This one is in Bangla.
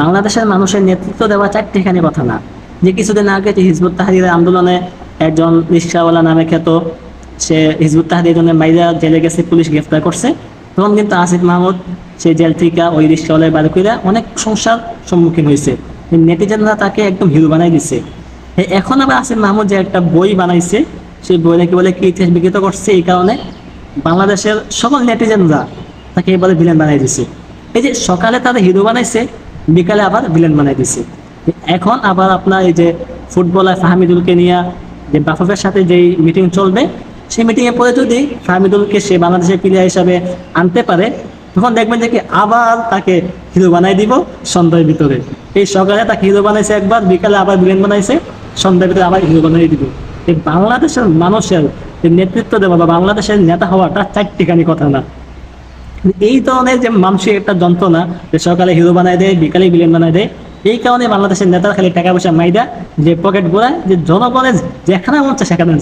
বাংলাদেশের মানুষের নেতৃত্ব দেওয়া চারটিখানি কথা না। যে কিছুদিন আগে যে হিজবুত তাহারির আন্দোলনে একজন রিক্সাওয়ালা নামে খ্যাত, সে হিজবুত তাহারির জন্য মাইরা জেলে গেছে, পুলিশ গ্রেফতার করছে তখন কিন্তু আসিফ মাহমুদ, সে জেল থেকে ওই রিক্সাওয়ালার বাড়ি করে অনেক সমস্যার সম্মুখীন হয়েছে। নেটিজেনরা তাকে একদম হিরো বানাই দিছে। এখন আবার আসিফ মাহমুদ যে একটা বই বানাইছে, সেই বই নাকি বলে কি ইতিহাস বিকৃত করছে এই কারণে বাংলাদেশের সকল নেটিজেনরা তাকে এবারে ভিলেন বানাই দিছে। এই যে সকালে তারা হিরো বানাইছে বিকালে আবার ভিলেন বানাই দিছে। এখন আবার আপনার এই যে ফুটবলার ফাহমিদুলকে নিয়ে যে বাফাফের সাথে যেই মিটিং চলবে, সেই মিটিংয়ে পরে যদি ফাহমিদুলকে সে বাংলাদেশের প্লেয়ার হিসাবে আনতে পারে, তখন দেখবেন যে কি আবার তাকে হিরো বানাই দিব সন্ধ্যার ভিতরে। এই সকালে তাকে হিরো বানাইছে একবার, বিকালে আবার ভিলেন বানাইছে, সন্ধ্যার ভিতরে আবার হিরো বানাই দিব। এই বাংলাদেশের মানুষের নেতৃত্ব দেওয়া বা বাংলাদেশের নেতা হওয়াটা চারটিখানি কথা না। এই ধরনের যে মানুষের একটা যন্ত্রণা যে সকালে হিরো বানায় দেয়, বিকালে ভিলেন বানায় দেয়, এই কারণে বাংলাদেশের নেতারা খালি টাকা পয়সা মাইদা যে পকেট গোড়ায় যে জনগণের যেখানে মন চায় সেখানে